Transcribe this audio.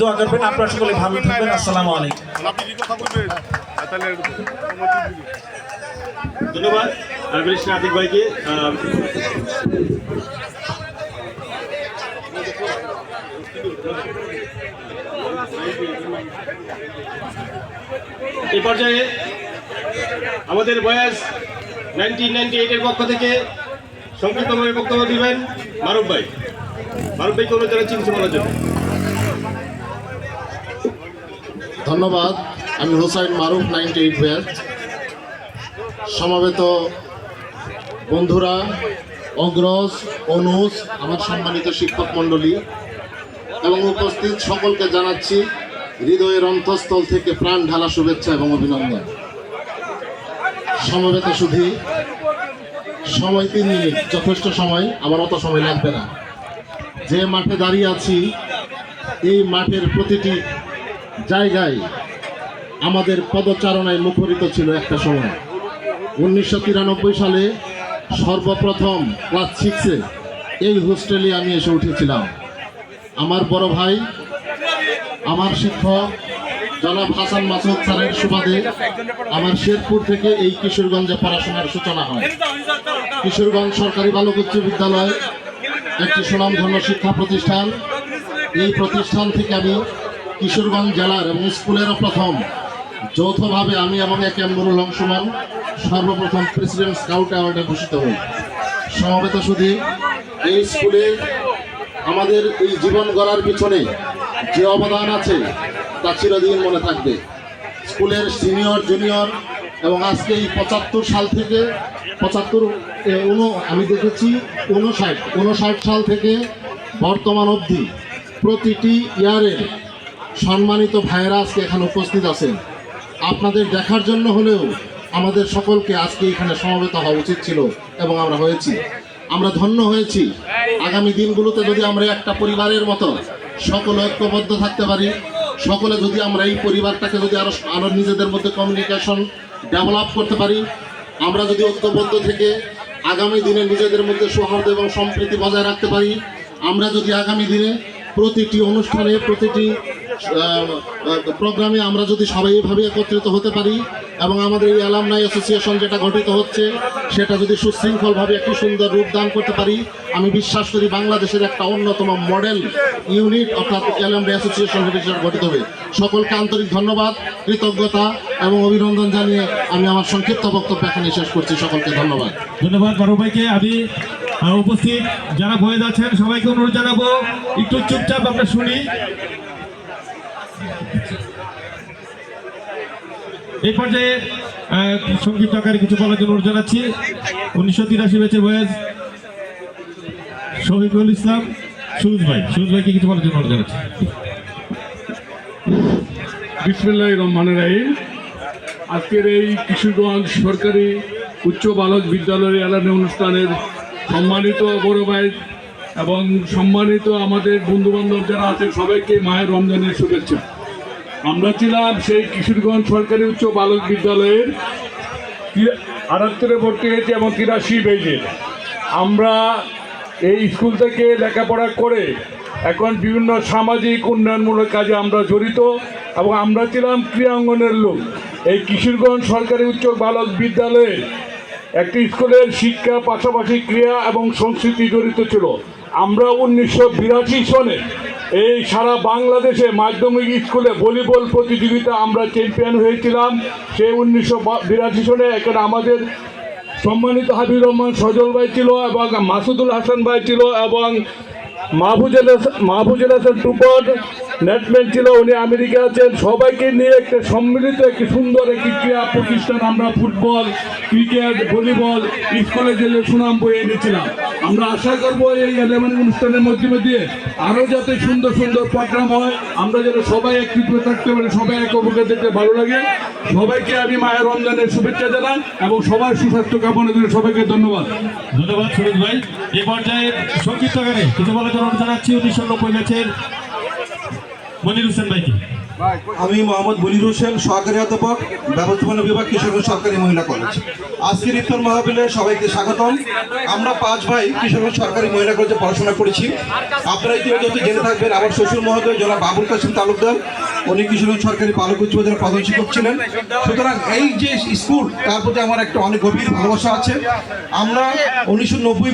দোয়া করবেন আপনারা সকলে ভালো থাকবেন আসসালামু আলাইকুম। আপনি কি কথা বলবেন? আর তাহলে অনুমতি দিবি। ধন্যবাদ আতিক ভাইকে এই পর্যায়ে আমাদের বয়স নাইনটিন নাইনটি এইটের পক্ষ থেকে সংক্ষিপ্তভাবে বক্তব্য দিবেন মারুফ ভাই। মারুফ ভাইকে জানাচ্ছি কিছু বলার জন্য। ধন্যবাদ। আমি Hossain Maruf, ninety eight batch. সমাবেত বন্ধুরা, অগ্রজ, অনুজ, আমার সম্মানিত শিক্ষক মণ্ডলী, এবং উপস্থিত সকলকে জানাচ্ছি হৃদয়ের অন্তঃস্থল থেকে প্রাণ ঢালা শুভেচ্ছা এবং অভিনন্দন। সমবেত শুধু সময় তিন মিনিট, যথেষ্ট সময়, আমার অত সময় লাগবে না। যে মাঠে দাঁড়িয়ে আছি, এই মাঠের প্রতিটি জায়গায় আমাদের পদচারণায় মুখরিত ছিল একটা সময়। উনিশশো তিরানব্বই সালে সর্বপ্রথম ক্লাস সিক্সে এই হোস্টেলে আমি এসে উঠেছিলাম। আমার বড় ভাই, আমার শিক্ষক, জনাব হাসান মাসুদ স্যারের সুবাদে আমার শেরপুর থেকে এই কিশোরগঞ্জে পড়াশোনার সূচনা হয়। কিশোরগঞ্জ সরকারি বালক উচ্চ বিদ্যালয় একটি সুনামধন্য শিক্ষা প্রতিষ্ঠান। এই প্রতিষ্ঠান থেকে আমি কিশোরগঞ্জ জেলার এবং স্কুলেরও প্রথম। যৌথভাবে আমি এবং এক এম্বরুল অংশমান সর্বপ্রথম প্রেসিডেন্ট স্কাউট অ্যাওয়ার্ডে ভূষিত হই। সমবেত শুধু এই স্কুলে আমাদের এই জীবন গড়ার পিছনে যে অবদান আছে, তা চিরদিন মনে থাকবে। স্কুলের সিনিয়র, জুনিয়র এবং আজকে এই পঁচাত্তর সাল থেকে, পঁচাত্তর উনো, আমি দেখেছি উনষাট উনষাট সাল থেকে বর্তমান অবধি প্রতিটি ইয়ারের সম্মানিত ভাইয়েরা আজকে এখানে উপস্থিত আছেন। আপনাদের দেখার জন্য হলেও আমাদের সকলকে আজকে এখানে সমবেত হওয়া উচিত ছিল এবং আমরা হয়েছি। আমরা ধন্য হয়েছি। আগামী দিনগুলোতে যদি আমরা একটা পরিবারের মতো সকলে ঐক্যবদ্ধ থাকতে পারি, সকলে যদি আমরা এই পরিবারটাকে যদি আরও আরও নিজেদের মধ্যে কমিউনিকেশন ডেভেলপ করতে পারি, আমরা যদি ঐক্যবদ্ধ থেকে আগামী দিনে নিজেদের মধ্যে সৌহার্দ্য এবং সম্প্রীতি বজায় রাখতে পারি, আমরা যদি আগামী দিনে প্রতিটি অনুষ্ঠানে, প্রতিটি প্রোগ্রামে আমরা যদি সবাই এভাবে একত্রিত হতে পারি এবং আমাদের এই অ্যালামনাই অ্যাসোসিয়েশন যেটা গঠিত হচ্ছে, সেটা যদি সুশৃঙ্খলভাবে একটি সুন্দর রূপ দান করতে পারি, আমি বিশ্বাস করি বাংলাদেশের একটা অন্যতম মডেল ইউনিট অর্থাৎ অ্যালামনাই অ্যাসোসিয়েশন হিসেবে গঠিত হবে। সকলকে আন্তরিক ধন্যবাদ, কৃতজ্ঞতা এবং অভিনন্দন জানিয়ে আমি আমার সংক্ষিপ্ত বক্তব্য এখানে শেষ করছি। সকলকে ধন্যবাদ। ধন্যবাদ মারুফ ভাইকে আমি উপস্থিত। যারা বয়ে যাচ্ছেন, সবাইকে অনুরোধ জানাব, একটু চুপচাপ আমরা শুনি। এই পর্যায়ে সংক্ষিপ্ত আকারে কিছু বলার জন্য অনুরোধ জানাচ্ছি। উনিশশো তিরাশি বেচে বয়স শহীদুল ইসলাম, সুরজ ভাই। সুরজ ভাইকে কিছু বলার জন্য অনুরোধ জানাচ্ছি। বিসমুল্লাহ রহমান রাহিম। আজকের এই কিশোরগঞ্জ সরকারি উচ্চ বালক বিদ্যালয়ের এলানি অনুষ্ঠানের সম্মানিত বড় ভাই এবং সম্মানিত আমাদের বন্ধুবান্ধব যারা আছে সবাইকে মায়ের রমজানের শুভেচ্ছা। আমরা ছিলাম সেই কিশোরগঞ্জ সরকারি উচ্চ বালক বিদ্যালয়ের আটাত্তরে ভর্তি হয়েছে এবং তিরাশি বেজে আমরা এই স্কুল থেকে লেখাপড়া করে এখন বিভিন্ন সামাজিক উন্নয়নমূলক কাজে আমরা জড়িত এবং আমরা ছিলাম ক্রীড়াঙ্গনের লোক। এই কিশোরগঞ্জ সরকারি উচ্চ বালক বিদ্যালয়ে একটি স্কুলের শিক্ষা পাশাপাশি ক্রিয়া এবং সংস্কৃতি জড়িত ছিল। আমরা উনিশশো বিরাশি সনে এই সারা বাংলাদেশে মাধ্যমিক স্কুলে ভলিবল প্রতিযোগিতা আমরা চ্যাম্পিয়ন হয়েছিলাম। সেই উনিশশো বিরাশি সনে এখানে আমাদের সম্মানিত হাবিব রহমান সজল ভাই ছিল এবং মাসুদুল হাসান ভাই ছিল এবং মাহফুজুল মাহফুজুল হাসান টুপন নেটম্যান ছিল, উনি আমেরিকা আছেন। সবাইকে নিয়ে একটা সম্মিলিত, একটি সুন্দর একটি ক্রীড়া প্রতিষ্ঠান আমরা ফুটবল, ক্রিকেট, ভলিবল, স্কুলে জেলে সুনাম বয়ে এনেছিলাম। আমরা আশা করব এই এলেভেন অনুষ্ঠানের মধ্যে দিয়ে আরও যাতে সুন্দর সুন্দর প্রোগ্রাম হয়, আমরা যেন সবাই একত্রিত থাকতে পারি, সবাই এক অপরকে দেখতে ভালো লাগে। সবাইকে আমি মায়ের রমজানের শুভেচ্ছা জানাই এবং সবার সুস্বাস্থ্য কামনা করে সবাইকে ধন্যবাদ। ধন্যবাদ সুরজ ভাই। এই পর্যায়ে সংক্ষিপ্ত আকারে কিছু বলার জন্য জানাচ্ছি উনিশশো নব্বই ব্যাচের মনির হোসেন ভাইকে। আমি মোহাম্মদ বলির হোসেন, সহকারী অধ্যাপক, ব্যবস্থাপনা বিভাগ কিশোরগঞ্জ সরকারি মহিলা কলেজ। আজকের ইফতার মাহফিলে সবাইকে স্বাগতম। আমরা পাঁচ ভাই কিশোরগঞ্জ সরকারি মহিলা কলেজে পড়াশোনা করেছি। আপনারা ইতিমধ্যে জেনে থাকবেন, আমার শ্বশুর মহোদয়, জনাব বাবুল কাসিম তালুকদার, উনি কিশোরগঞ্জ সরকারি বালক উচ্চ বিদ্যালয়ের প্রধান শিক্ষক ছিলেন। সুতরাং এই যে স্কুল, তার প্রতি আমার একটা অনেক গভীর ভালোবাসা আছে। আমরা উনিশশো নব্বই